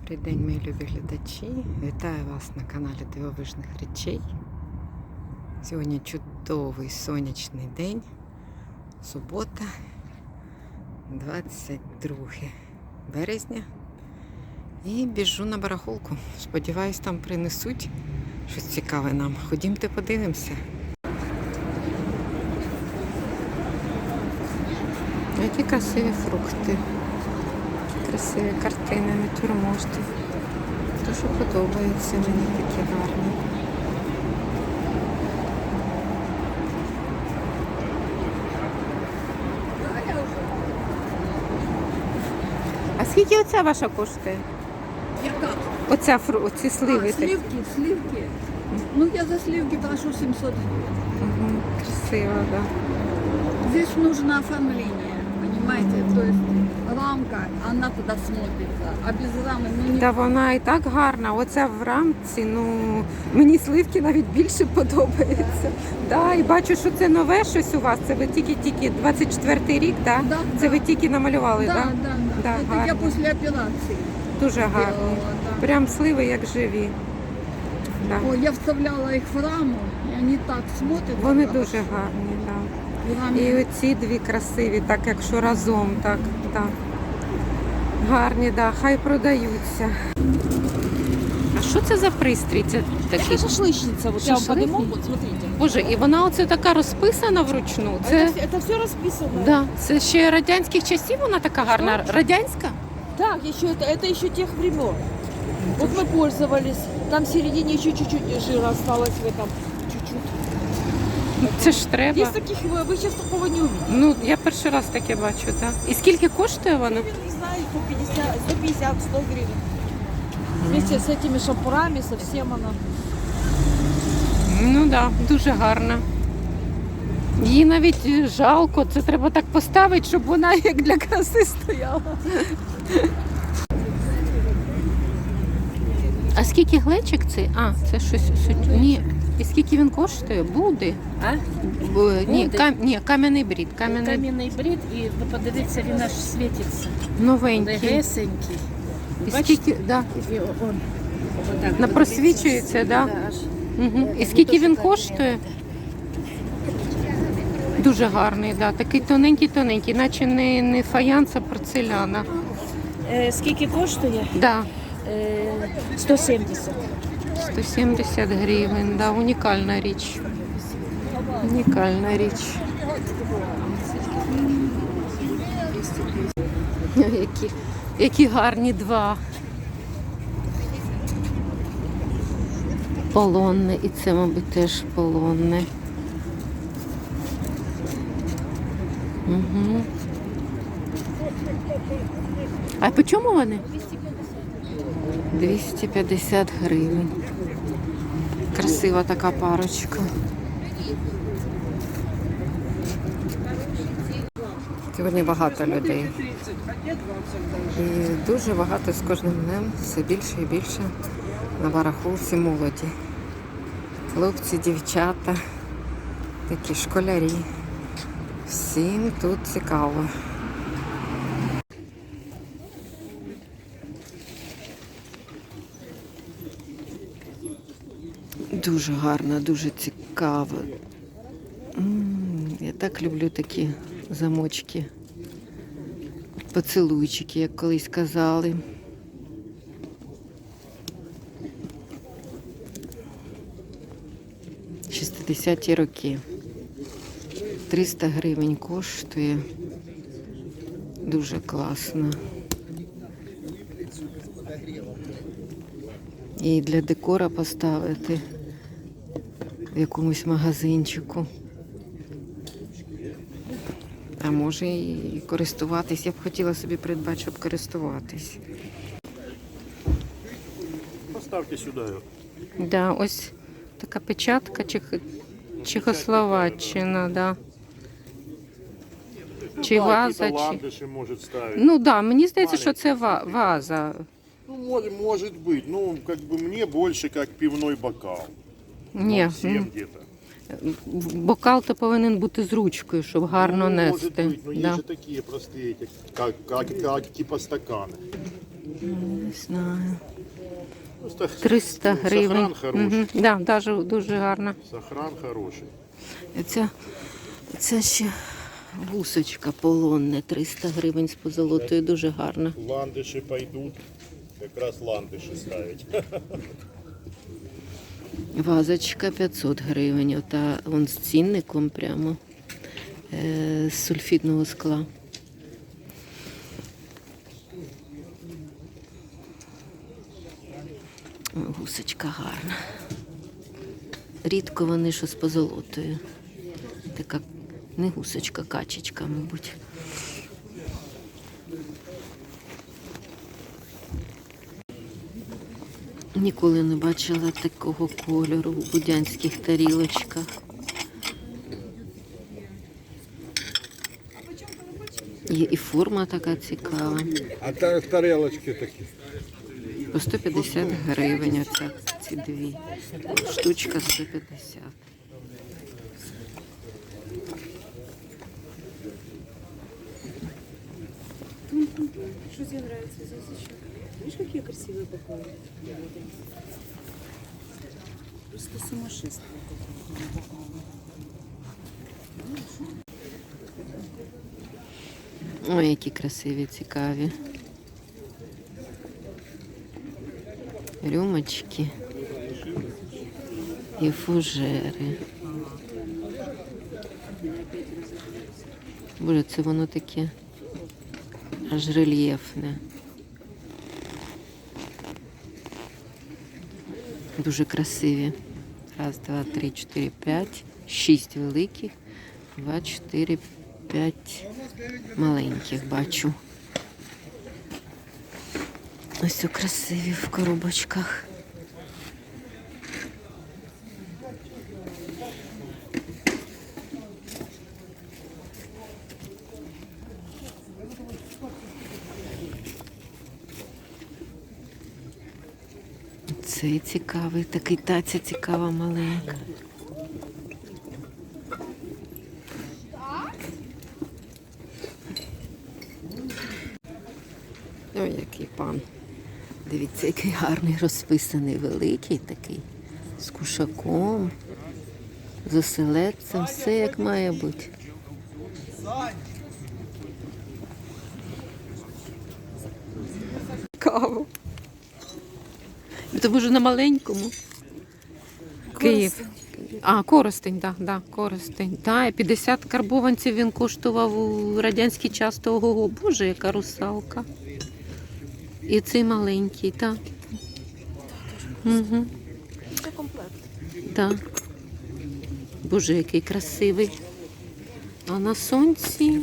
Добрий день, мої любі глядачі. Вітаю вас на каналі Дивовижних речей. Сьогодні чудовий сонячний день. Субота, 22 березня. І біжу на барахолку. Сподіваюсь, там принесуть щось цікаве нам. Ходімте подивимося. Які красиві фрукти. Красиві картини, натюрмошти. Дуже подобається мені такі гарні. А скільки оця ваша коштує? Яка? Оця фру, оці сливи. А, сливки, сливки. Ну, я за сливки прошу 700 гривен. Угу, красиво, так. Да. Здесь нужно оформление, понимаете? То есть рамка, она туда смотрится. А без рамы, ну, не... Та вона і так гарна. Оця в рамці, ну мені сливки навіть більше подобаються. Да, і бачу, що це нове щось у вас. Це ви тільки-тільки 24-й рік, да? Да, Це да. ви тільки намалювали, Да, да? да, Это я гарно. после операции Дуже делала, да. Прям сливи як живі. Да. Ой, я вставляла их в раму, и они так смотрят. Вони дуже гарні. І оці дві красиві, так якщо разом, так, так. Гарні, да, хай продаються. А що це за пристрій? Це такий? Это шашлычница. Вот я вам Шашлычник? подниму, вот смотрите. Боже, і вона оце така розписана вручну. Це, Это, это все расписано. да, це ще радянських часів вона така гарна. Радянська? Так, еще это, это еще тех времен. Вот мы пользовались. Там в середине еще чуть-чуть жира осталось в этом. Чуть-чуть. Це ж треба. Есть таких, вы, вы сейчас такого не увидите. Ну, я перший раз таке бачу, так. І скільки коштує вона? Не знаю, по 50, 150, 100 гривен. Вместе с этими шампурами, со всем она. Ну так, да, дуже гарна. Її навіть е, жалко, це треба так поставити, щоб вона як для краси стояла. А скільки глечик цей? А, це щось суть- Ні. І скільки він коштує? Буде. А? Б- Ні, Буде. кам... Ні, кам'яний брід. Кам'яний Кам'яний брід, і ви подивіться, він аж світиться. новенький. Легесенький. І Бачите? скільки, да. І он, отак, На просвічується, да? аж. Угу. І скільки він коштує? Дуже гарний, да. такий тоненький-тоненький, наче не, не фаянс, а порцеляна. Е, скільки коштує? Да, Е, 170. 170 гривень, да, унікальна річ. Унікальна річ. Які, які гарні два. Полонне, і це, мабуть, теж полонне. Угу. А по чому вони? 250 гривень. Красива така парочка. Сьогодні багато людей. І дуже багато з кожним днем все більше і більше на барахолці молоді. Хлопці, дівчата, такі школярі. Всім тут цікаво. Дуже гарно, дуже цікаво. Я так люблю такі замочки. Поцілуйчики, як колись казали. Шістдесяті роки. 300 гривень коштує. Дуже класно. І для декора поставити в якомусь магазинчику. А може і користуватись. Я б хотіла собі придбати, щоб користуватись. Поставьте сюда ее. Да, ось така печатка Чех... Чехословаччина, да. Чи ваза, чи. ландыши может ставить. Ну да, мені здається, що це ва- ваза. Ну, может, может быть. Ну, как бы мне больше как пивной бокал. Ні, Ну, всем м, где-то. бокал то повинен бути з ручкою, щоб гарно ну, нести. Может быть, но да. есть же такие простые, эти, как, как, как типа стаканы. Не знаю. Просто 300 гривень. Сохран хороший. Угу. Да, даже дуже гарно. Сохран хороший. Ця, це ще гусочка полонне, 300 гривень з позолотою, дуже гарна. Ландыши пойдут. Как раз ландыши ставить. Вазочка 500 гривень. Ота вон з цінником прямо е, з сульфідного скла. Гусочка гарна. Рідко вони що з позолотою. Така не гусочка, качечка, мабуть. Ніколи не бачила такого кольору у будянських тарілочках. Є і форма така цікава. А та тарелочки такі. По 150 гривень оця ці дві. Штучка 150. Что тебе нравится здесь еще? Видишь, какие красивые бокалы? Просто сумасшествие. Ой, які красиві, цікаві. Рюмочки і фужери. Боже, це воно таке аж рельєфне. Дуже красиві. Раз, два, три, чотири, п'ять, шість великих, два, чотири, п'ять маленьких бачу. Ось у красиві в коробочках. Цей цікавий, такий таця цікава маленька. Ой, який пан. Дивіться, який гарний розписаний, великий такий, з кушаком, з оселедцем, все як має бути. Каву. Це може на маленькому. Київ. А, Коростень, так, да, да, Коростень. Да, 50 карбованців він коштував у радянський час того. Боже, яка русалка. І цей маленький, так. Угу. Це комплект. Так. Боже, який красивий. А на сонці.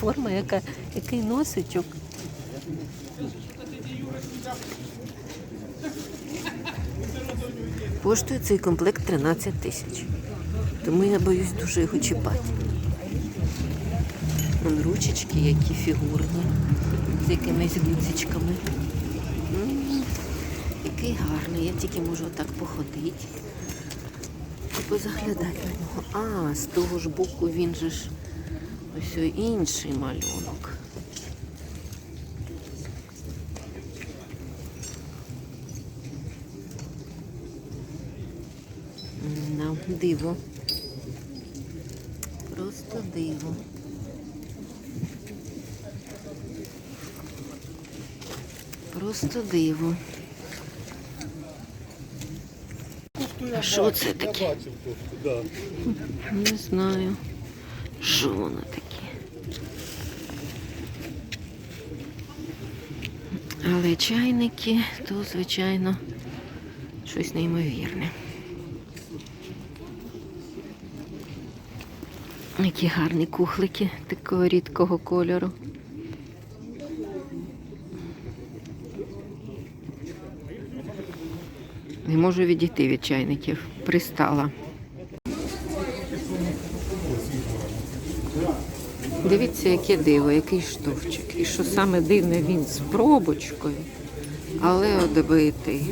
Форма, яка, який носичок. Коштує цей комплект 13 тисяч. Тому я боюсь дуже його чіпати. Вон ручечки, які фігурні, з якимись гудзичками. Який гарний, я тільки можу отак походити позаглядати на нього. А, з того ж боку він же ж ось інший малюнок. На диво. Просто диво. Просто диво. А що це таке? Не знаю. Що воно? Але чайники, то, звичайно, щось неймовірне. Які гарні кухлики такого рідкого кольору. Не можу відійти від чайників. Пристала. Дивіться, яке диво, який штовчик. І що саме дивне, він з пробочкою, але одбитий.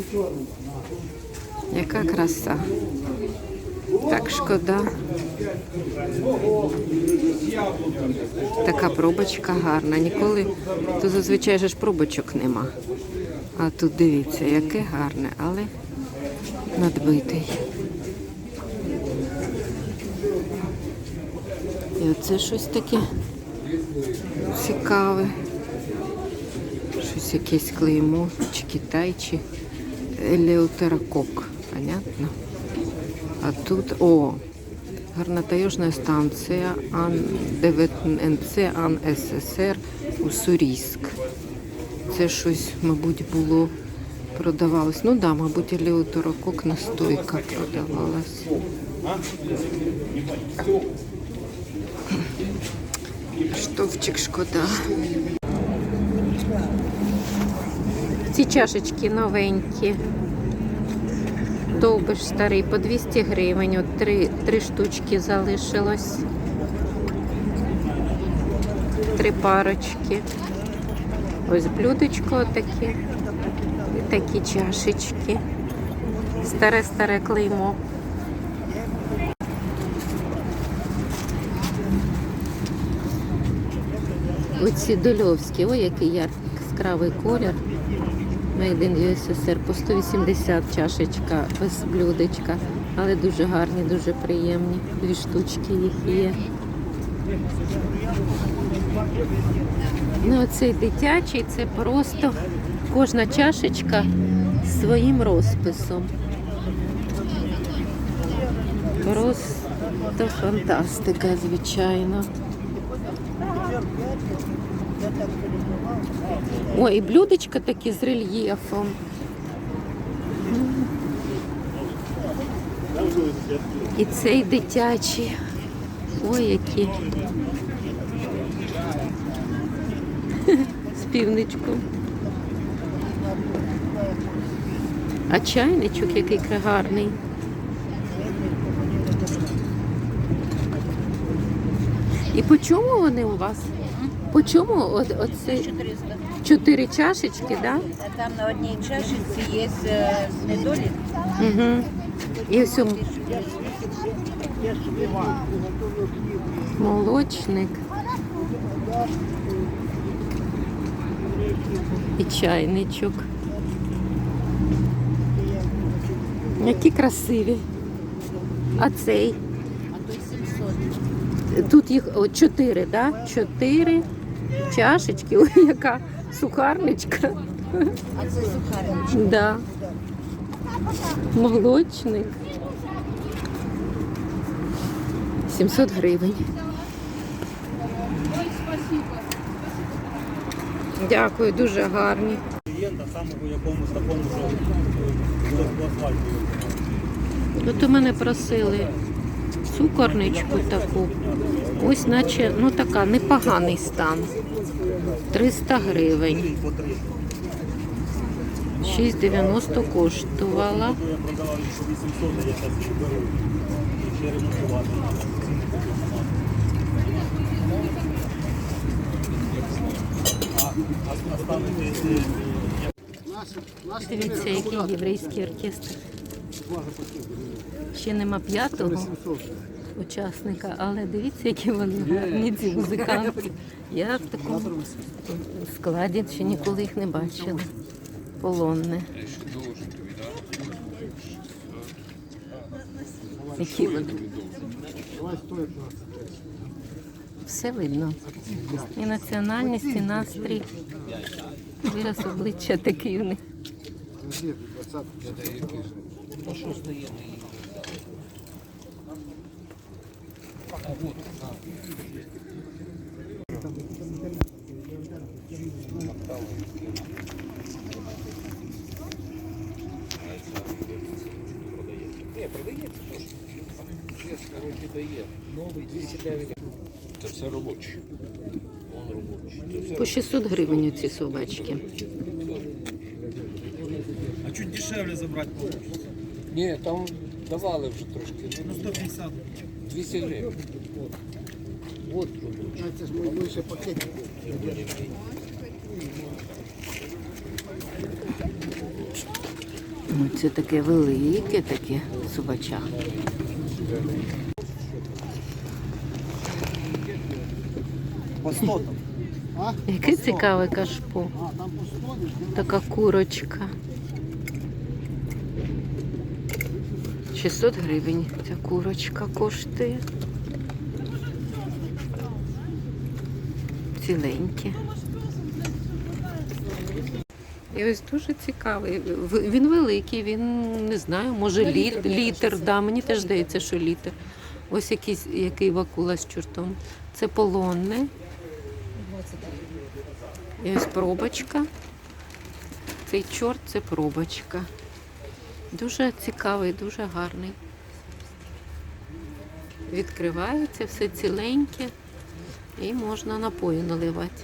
Яка краса. Так шкода. Така пробочка гарна. Ніколи тут зазвичай ж пробочок нема. А тут дивіться, яке гарне, але надбитий. І оце щось таке цікаве. Щось якесь клеймо, чи Китай, чи елеутерокок. Понятно? А тут, о, гарнотаежная станція АН ДВНЦ АН СССР Уссурійськ. Це щось, мабуть, було продавалось. Ну да, мабуть, елеутерокок настойка продавалась. Штовчик шкода. Ці чашечки новенькі. Довбиш старий по 200 гривень. От три, три штучки залишилось. Три парочки. Ось блюдечко таке. І такі чашечки. Старе-старе клеймо. Оці дольовські, ой, який яскравий колір. Made in USSR по 180 чашечка без блюдечка, але дуже гарні, дуже приємні. Дві штучки їх є. Ну, оцей дитячий це просто кожна чашечка своїм розписом. Просто фантастика, звичайно. Ой, і блюдечка такі з рельєфом. І цей дитячий. Ой, які. З півничком. А чайничок який гарний. І по чому вони у вас? По чому от, оце? 400. Чотири чашечки? Да? А там на одній чашечці є е, недолік. Угу. І ось молочник. І чайничок. Які красиві. А цей? А то 700. Тут їх о, чотири, так? Да? Чотири чашечки. Ой, яка сухарничка. А це сухарничок. Да. Молочник. 700 гривень. Дякую, дуже гарні. Клієнта самого якому такому асфальту. От у мене просили цукорничку таку. Ось наче, ну така, непоганий стан. 300 гривень. 6,90 коштувала. Дивіться, який єврейський оркестр. Ще нема п'ятого учасника, але дивіться, які вони гарні ці музиканти. Я в такому складі ще ніколи їх не бачила. Полонне. Які вони. Все видно. І національність, і настрій. Вираз обличчя такий у них. Це все робоче. По 600 гривень ці собачки. А чуть дешевле забрать получится. Ні, там давали вже трошки. Ну 150. 200 гривень. От робоче. Ой, Це таке велике, таке собача. По 100 там. Яке цікаве кашпо. Така курочка. 600 гривень ця курочка коштує. Ціленькі. І ось дуже цікавий. Він великий, він не знаю, може літ, літр. Да, мені теж здається, що літр. Ось якийсь, який вакула з чортом. Це полонне. І ось пробочка. Цей чорт це пробочка. Дуже цікавий, дуже гарний. Відкривається все ціленьке і можна напою наливати.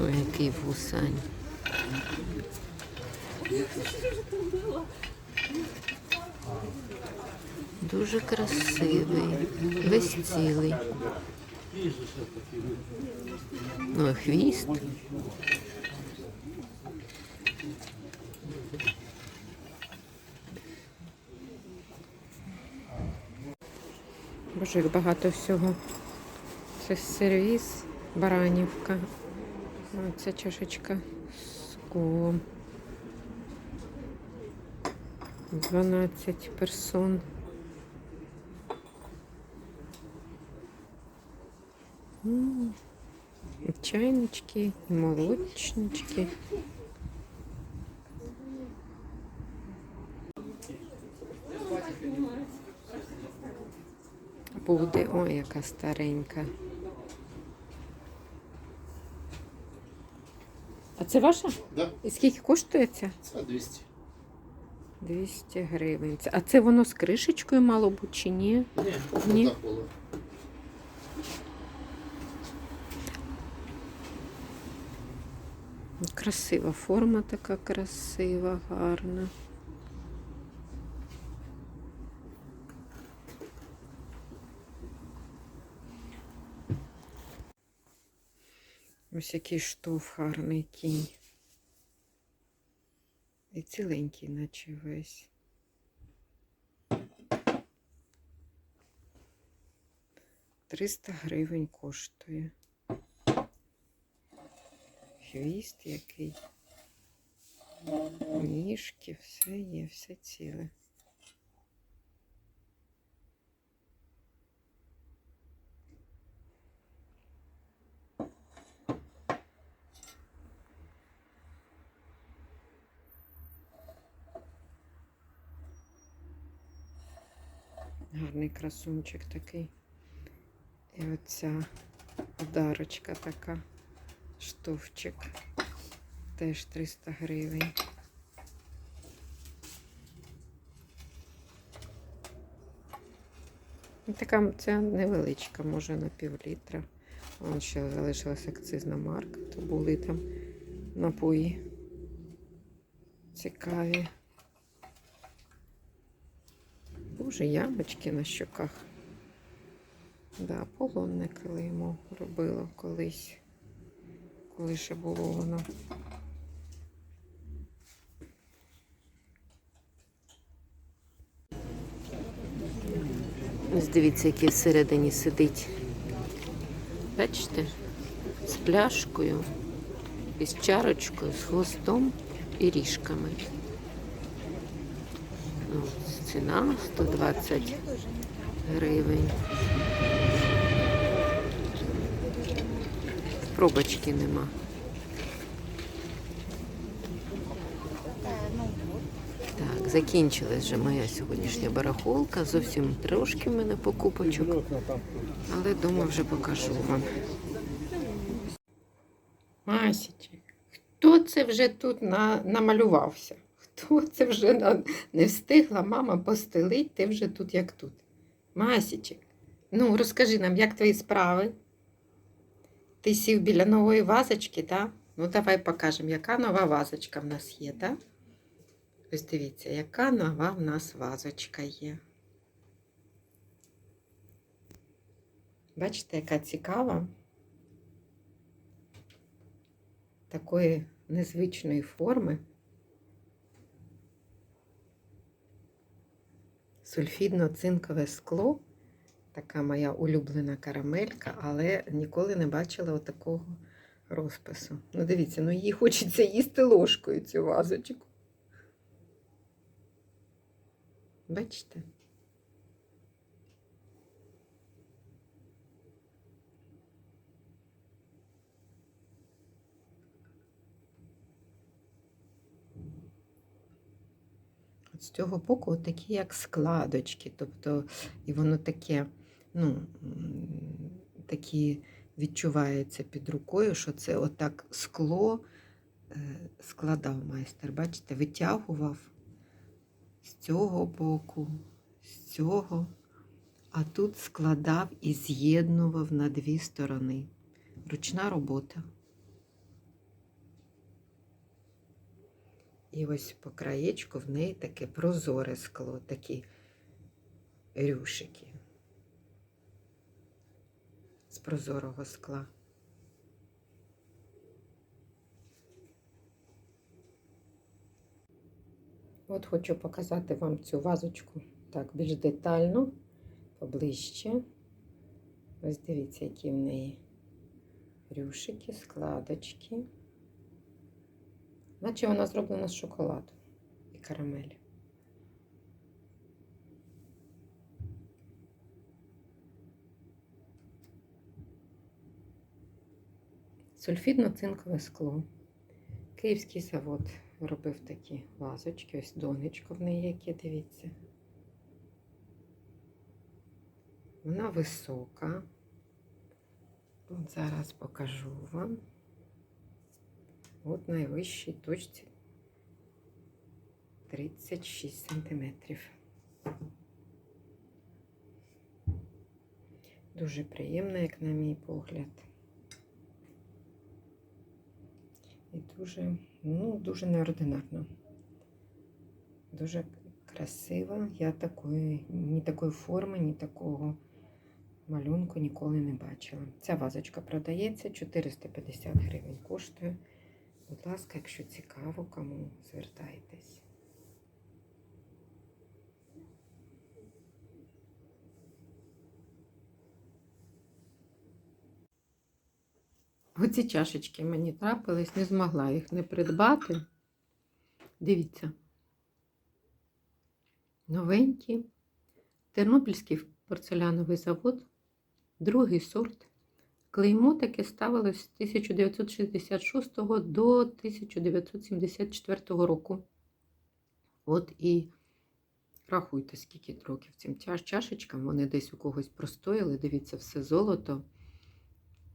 Ой, який вусань. Дуже красивий, весь цілий. Ну, хвіст. Боже, як багато всього. Це сервіс, баранівка. Це чашечка з колом. 12 персон. І Чайнички, і молочнички. Буде, ой, яка старенька. А це ваша? Да. І скільки коштує ця? Це 200. 200 гривень. А це воно з кришечкою мало бути чи ні? Ні, Ні. так було. Красива форма така красива, гарна. Ось який штоф гарний кінь. І ціленький, наче весь. Триста гривень коштує. Хвіст який. Ніжки, все є, все ціле. Гарний красунчик такий. І оця подарочка така, штовчик. Теж 300 гривень. Така ця невеличка, може на пів літра. Вон ще залишилась акцизна марка, то були там напої цікаві. Боже, ямочки на щоках. Да, полонне клеймо робила колись, коли ще було воно. Ось дивіться, який всередині сидить. Бачите? З пляшкою, із чарочкою, з хвостом і ріжками. Ну, ціна 120 гривень. Пробочки нема. Так, закінчилась вже моя сьогоднішня барахолка. Зовсім трошки в мене покупочок. Але дома вже покажу вам. Масічек, хто це вже тут на, намалювався? Хто це вже на, не встигла мама постелить, ти вже тут як тут. Масічек, ну розкажи нам, як твої справи? Ти сів біля нової вазочки, так? Ну, давай покажемо, яка нова вазочка в нас є, так? Ось дивіться, яка нова в нас вазочка є. Бачите, яка цікава. Такої незвичної форми. Сульфідно-цинкове скло. Така моя улюблена карамелька, але ніколи не бачила отакого розпису. Ну, дивіться, ну їй хочеться їсти ложкою цю вазочку. Бачите? З цього боку такі як складочки, тобто, і воно таке, ну, такі відчувається під рукою, що це отак скло е, складав майстер. Бачите, витягував з цього боку, з цього, а тут складав і з'єднував на дві сторони. Ручна робота. І ось по краєчку в неї таке прозоре скло, такі рюшики з прозорого скла. От хочу показати вам цю вазочку так більш детально, поближче. Ось дивіться, які в неї рюшики, складочки. Наче вона зроблена з шоколаду і карамелі. Сульфідно-цинкове скло. Київський завод робив такі вазочки. Ось донечко в неї яке, дивіться. Вона висока. От зараз покажу вам. От найвищій точці 36 сантиметрів. Дуже приємна, як на мій погляд. І дуже, ну, дуже неординарно. Дуже красива. Я такої, ні такої форми, ні такого малюнку ніколи не бачила. Ця вазочка продається 450 гривень коштує. Будь ласка, якщо цікаво, кому звертайтесь. Оці чашечки мені трапились, не змогла їх не придбати. Дивіться. Новенькі. Тернопільський порцеляновий завод, другий сорт. Клеймо таке ставилось з 1966 до 1974 року. От і рахуйте, скільки років цим чашечкам. Вони десь у когось простояли. Дивіться, все золото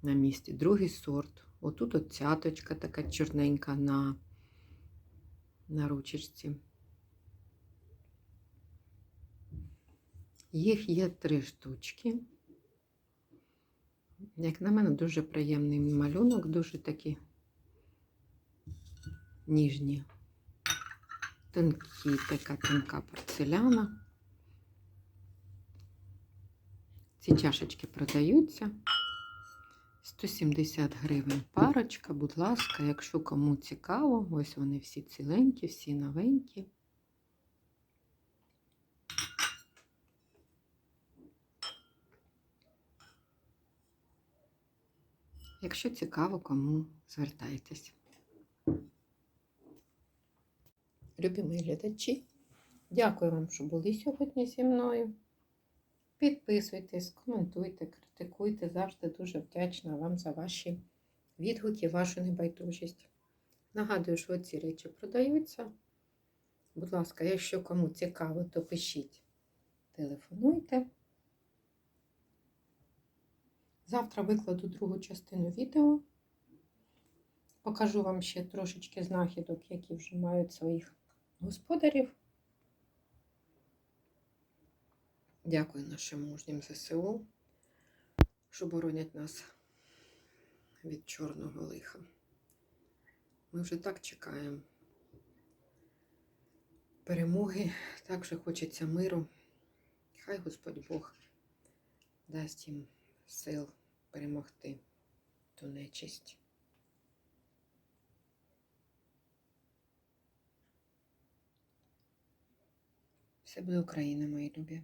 на місці. Другий сорт. Отут от цяточка така чорненька на, на ручечці. Їх є три штучки. Як на мене, дуже приємний малюнок, дуже такі ніжні, тонкі, така тонка порцеляна. Ці чашечки продаються. 170 гривень парочка, будь ласка, якщо кому цікаво, ось вони всі ціленькі, всі новенькі. Якщо цікаво, кому звертайтесь. Любі мої глядачі, дякую вам, що були сьогодні зі мною. Підписуйтесь, коментуйте, критикуйте. Завжди дуже вдячна вам за ваші відгуки, вашу небайдужість. Нагадую, що ці речі продаються. Будь ласка, якщо кому цікаво, то пишіть, телефонуйте. Завтра викладу другу частину відео. Покажу вам ще трошечки знахідок, які вже мають своїх господарів. Дякую нашим мужнім ЗСУ, що боронять нас від чорного лиха. Ми вже так чекаємо перемоги, так же хочеться миру. Хай Господь Бог дасть їм сил перемогти ту нечисть. Все буде Україна, мої любі.